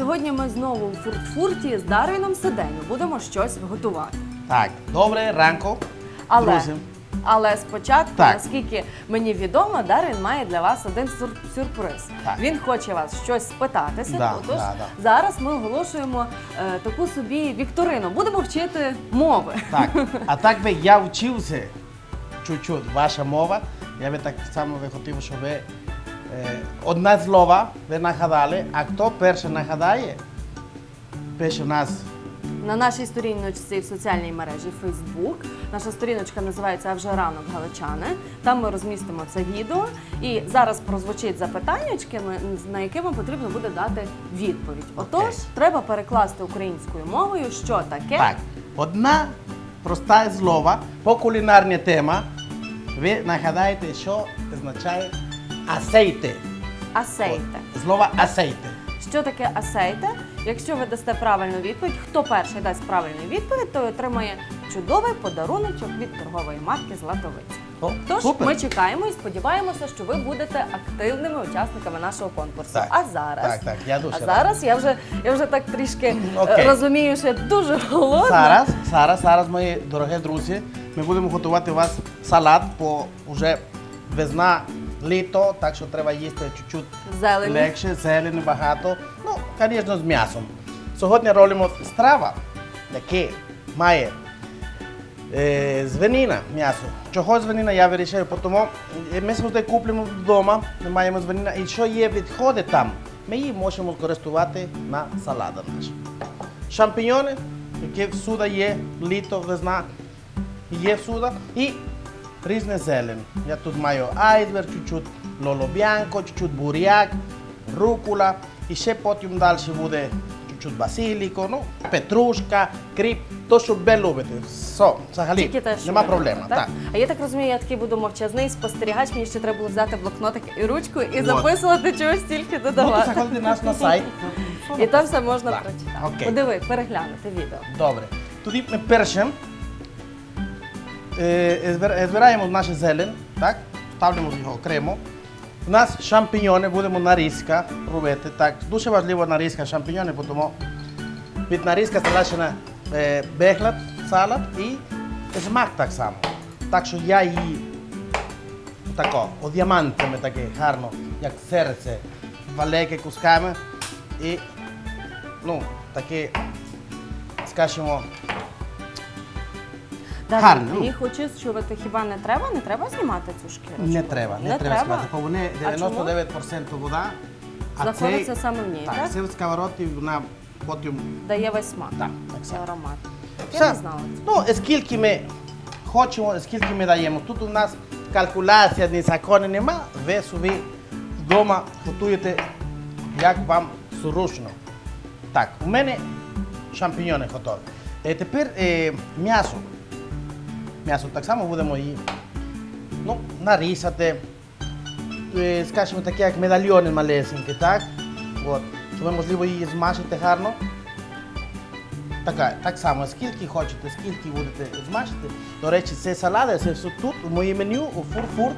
сьогодні ми знову у фуртфурті з Дарвіном Седеню будемо щось готувати. Так, добре, ранку. Але, Друзі. але спочатку, Так. наскільки мені відомо, Дарвін має для вас один сюр- сюрприз. Так. Він хоче вас щось спитатися. Да, Отож, да, да. зараз ми оголошуємо е, таку собі вікторину. Будемо вчити мови. Так, а так би я вчився чуть-чуть ваша мова. Я би так само би хотів, щоб ви одне слово ви нагадали, а хто перше нагадає, пише в нас На нашій сторіночці в соціальній мережі Facebook. Наша сторіночка називається «А вже ранок Галичани. Там ми розмістимо це відео. І зараз прозвучить запитаннячки, на яке вам потрібно буде дати відповідь. Отож, Окей. треба перекласти українською мовою, що таке так. Одна проста слово по кулінарні тема. Ви нагадаєте, що означає асейте. асейте. Слово асейте. Що таке асейте? Якщо ви дасте правильну відповідь, хто перший дасть правильну відповідь, той отримає чудовий подаруночок від торгової марки Златовиця. О, Тож супер. ми чекаємо і сподіваємося, що ви будете активними учасниками нашого конкурсу. Так, А зараз, так, так, я дуже а зараз я вже я вже так трішки е, розумію, що я дуже голодна. Зараз, зараз, зараз, мої дорогі друзі, ми будемо готувати у вас салат, бо вже весна, літо, так що треба їсти чуть-чуть Зелені. легше, зелені багато. Ну, звісно, з м'ясом. Сьогодні робимо страва, яке має е, м'ясо. Чого звенина, я вирішив, тому ми завжди купимо вдома, ми маємо звенина. І що є відходи там, ми її можемо користувати на салата наш. Шампіньони, які всюди є, літо, весна, є всюди. І різне зелень. Я тут маю айсберг, чуть-чуть лоло бянко, чуть-чуть буряк, рукула. І ще потім далі буде чуть-чуть басиліко, ну, петрушка, кріп, то, що ви любите. Все, взагалі, Тільки те, що нема ви проблеми. любите, Так? А я так розумію, я такий буду мовчазний спостерігач. Мені ще треба було взяти блокнотик і ручку і Вот. записувати чогось тільки Ну, то додавати. заходите нас на сайт. І там все можна Так, прочитати. окей. Подиви, переглянути відео. Добре. Тоді ми першим збираємо нашу зелень, так? ставимо його окремо. У нас шампіньони будемо нарізка робити. Так, дуже важливо нарізка шампіньони, тому від нарізка залишена е, безлад, салат і смак так само. Так що я її тако, о таке гарно, як серце, велике кусками і ну, таке, скажімо, Дар'я, Гарно, ну. І хочу хіба не треба? Не треба знімати цю шкіру? Не треба, не, треба складати, бо вони А чому? 99% вода. Знаходиться саме в ній, так? Так, це в сковородці вона потім. Дає весь смак. Так, так само. аромат. Я Все. не знала. Ну, скільки ми хочемо, скільки ми даємо. Тут у нас калькуляція, ні закони нема. Ви собі вдома готуєте, як вам зручно. Так, у мене шампіньони готові. Е, тепер е, м'ясо. М'ясо так само будемо її ну, нарізати. Скажімо, таке, як медальйони малесенькі, так? От. Щоб можливо, її змажете гарно. Така, так само, скільки хочете, скільки будете змажити. До речі, це салати, це все тут, у моєму меню, у фур-фур,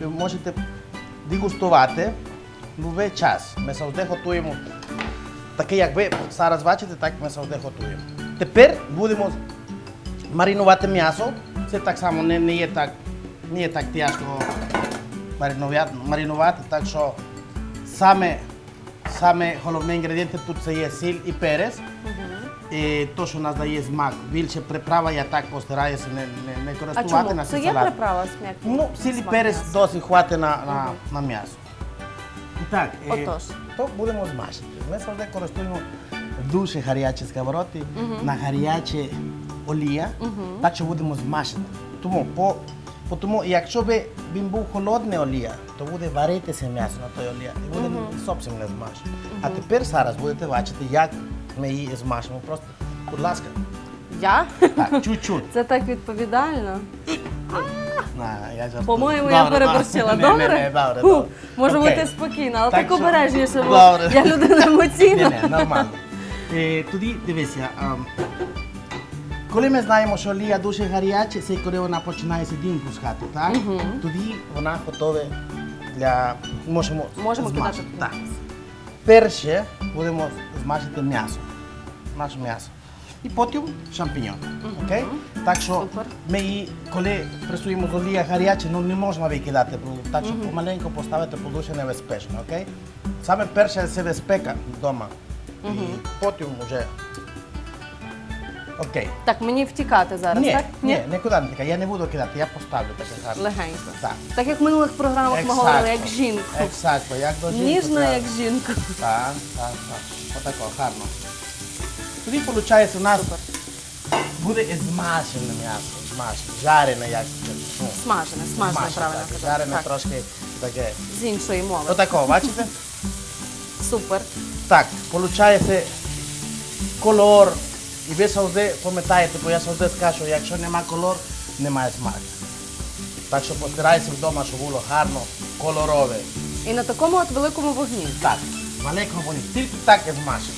ви можете дегустувати будь час. Ми завжди готуємо таке, як ви зараз бачите, так ми завжди готуємо. Тепер будемо маринувати м'ясо. Це так само не, не є так, не є так тяжко маринувати, так що саме, саме головне інгредієнти тут це є сіль і перець. І то, що нас дає смак. Більше приправа я так постараюся не, не, не А чому? на Це є приправа смак? Ну, сіль і перець досить хватить на, на, на м'ясо. І так, е, Отож. то будемо змажити. Ми завжди користуємо дуже гарячі сковородки, на гаряче олія, так що будемо змажити. Тому, по, по тому, якщо би він був холодний олія, то буде варитися м'ясо на той олія і буде зовсім не змажено. А тепер зараз будете бачити, як ми її змажемо. Просто, будь ласка, Я? так, чуть-чуть. Це так відповідально. По-моєму, я переборщила. добре. Може бути спокійно, але Так обережніше, я людина емоційна. Нормально. Е, тоді дивися. Коли ми знаємо, що олія дуже гаряча, це коли вона починає дим пускати, так? Тоді вона готова для можемо, Можемо змажити. кидати. Так. Перше будемо змажити м'ясо. Наше м'ясо. І потім шампіньон. Окей? Так що Супер. ми її, коли пресуємо з олія гаряче, ну не можна викидати, бо так що помаленьку поставити, бо дуже небезпечно. Окей? Саме перше це безпека вдома. І потім вже. Окей. Так, мені втікати зараз, Ні, так? ні, нікуди не тікай. Я не буду кидати, я поставлю таке гарно. Легенько. Так. Так як в минулих програмах ми говорили, як жінку. Ексакто, як до жінки. Ніжно, як жінку. Так, так, так. Отако, гарно. Тоді, виходить, у нас буде і змашене м'ясо, змашене, жарене, як ну, Смажене, смажене, правильно так, казати. жарене Так, трошки таке. з іншої мови. Отако, бачите? Супер. Так, виходить колор. І ви завжди пам'ятаєте, бо я завжди скажу, якщо нема колор, немає смаку. Так що постарайся вдома, щоб було гарно, кольорове. І на такому от великому вогні. Так, маленькому вогні. Тільки так і змашити.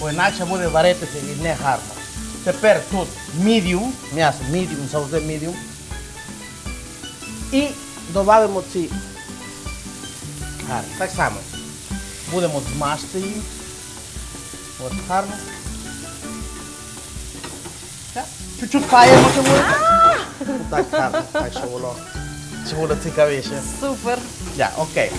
Бо інакше буде варитися і не гарно. Тепер тут medium, м'ясо medium, завжди medium. І додаємо ці гарно. Так само. Будемо змашити її. От гарно. Було. Так, гарно, так, щоб було. Щоб було цікавіше. Супер. Я, окей.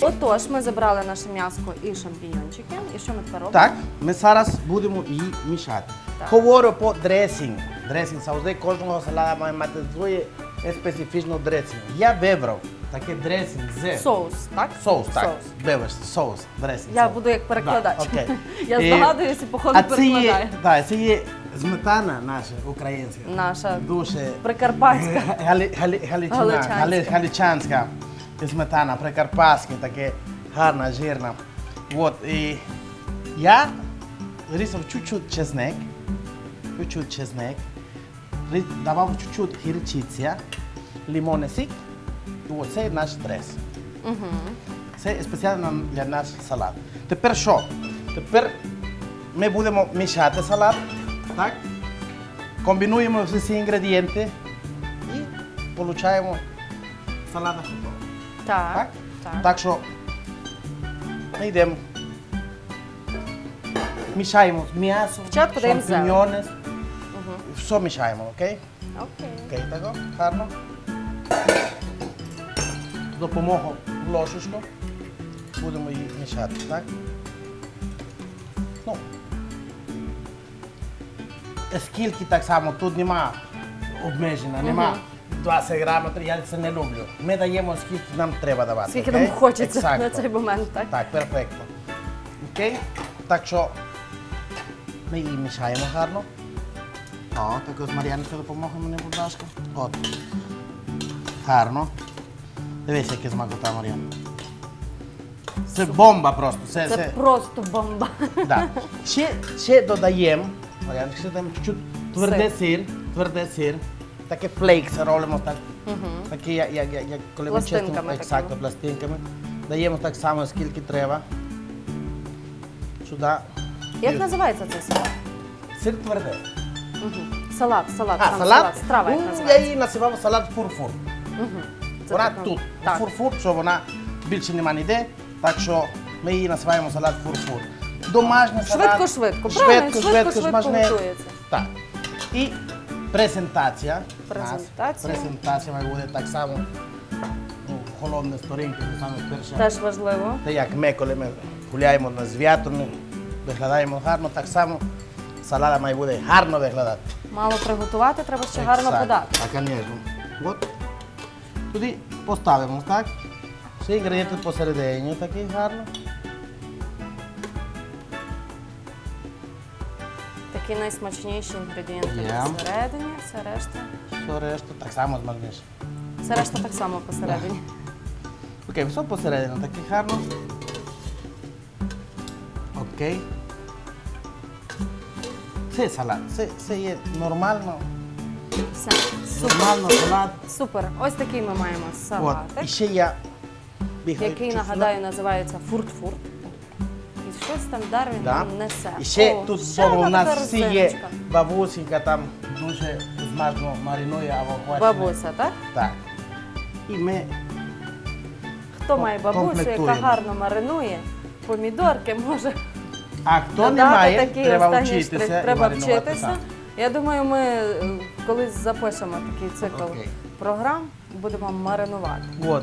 Отож, ми забрали наше м'яско і шампіньончики. І що ми тепер робимо? Так, ми зараз будемо її мішати. Так. Говорю по дресінгу. Дресінг завжди кожного салата має мати своє специфічну дресінг. Я вибрав такий дресінг з Соус, так? соус, так. Соус. Вибач, соус, дресінг. Я соус. буду як перекладач. Да, окей. Я здогадуюся, походу а це є, перекладаю. да, це є сметана наша українська. Наша Дуже Прикарпатська. Гали, гали, галичина, Галичанська. гали, галичанська сметана, прикарпатська, таке гарна, жирна. Вот, і я різав чуть-чуть чесник, чуть-чуть чесник, давав чуть-чуть гірчиця, лимонний сік, і оце наш дрес. Це спеціально для нас салат. Тепер що? Тепер ми будемо мішати салат, так? Комбінуємо всі інгредієнти і отримуємо салат готовий. Так. Так? Так. Так що ми йдемо. Мішаємо м'ясо, Спочатку даємо. Все мішаємо, окей? Окей. Окей, так, гарно. З допомогою ложечку будемо її мішати, так? Ну, скільки так само, тут нема обмеження, нема 20 грамів, я це не люблю. Ми даємо скільки нам треба давати. Скільки окей? нам хочеться на цей момент, так? Так, перфектно. Окей? Так що ми її мішаємо гарно. О, так ось Мар'янка допоможе мені, будь ласка. От. Гарно. Дивись, яке смакота, Мар'ян. Це бомба просто. Це, Це це, просто бомба. да. ще, ще додаємо, Ще додаємо чуть-чуть твердий сир. твердий сир. Таке флейкс робимо так. Такі, як, як, як, як коли ми Пластинками чистимо, такими. ексакто, пластинками. Даємо так само, скільки треба. Сюди. Як називається цей салат? Сир твердий. Мгм. Салат, салат, А, сам салат? Страва як Ну, Я називається? її називав салат фурфур. Це Вона так, тут. Так. Фурфур, що вона більше нема ніде, так що ми її називаємо салат фурфур. Домашній салат. Швидко-швидко, правильно, Швидко, швидко, швидко-швидко готується. Так. І презентація. Презентація. Презентація має бути так само. Ну, холодна сторінка, це саме перше. Теж важливо. Та як ми, коли ми гуляємо на звято, ми виглядаємо гарно, так само салата має бути гарно виглядати. Мало приготувати, треба ще гарно подати. Так, звісно. От. Туди поставимо, так? Всі інгредієнти посередині такі гарно. Такі найсмачніші інгредієнти Є. всередині, все решта. Все решту так само змажнеш. Все решта так само посередині. Окей, все посередині, такі гарно. Окей. Це салат. Це, це є нормально. Все. Супер. Нормально салат. Супер. Ось такий ми маємо От. салатик, І ще я бігаю який, нагадаю, називається фурт-фурт. Там Дарвін Да. нам несе. І ще О, тут ще у одна нас така всі є родзиночка. бабусінька там дуже смачно маринує або квасне. Бабуся, так? Так. І ми Хто має бабусю, яка гарно маринує, помідорки може А хто не Додати має, такий треба останній вчитися. і Треба маринувати вчитися. сам. Я думаю, ми е, колись запишемо такий цикл Окей. програм, будемо маринувати От.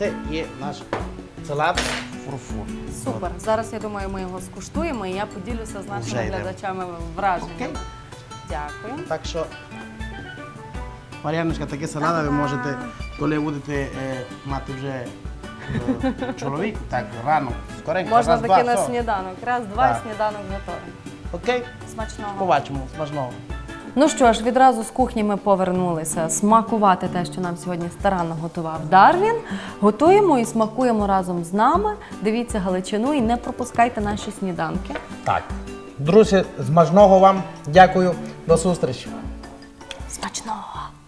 Це є наш салат фурфур. Супер. Зараз я думаю, ми його скуштуємо і я поділюся з нашими Вже йдемо. глядачами враженнями. Окей. Дякую. Так що, Мар'яночка, таке салат ви можете, коли будете е, мати вже е, чоловік, так рано, скоренько, Можна раз, таки два, на все. сніданок. Раз, два, Так. сніданок готовий. Окей? Смачного. Побачимо, смачного. Ну що ж, відразу з кухні ми повернулися смакувати те, що нам сьогодні старанно готував Дарвін. Готуємо і смакуємо разом з нами. Дивіться Галичину і не пропускайте наші сніданки. Так. Друзі, смачного вам. Дякую. До зустрічі. Смачного!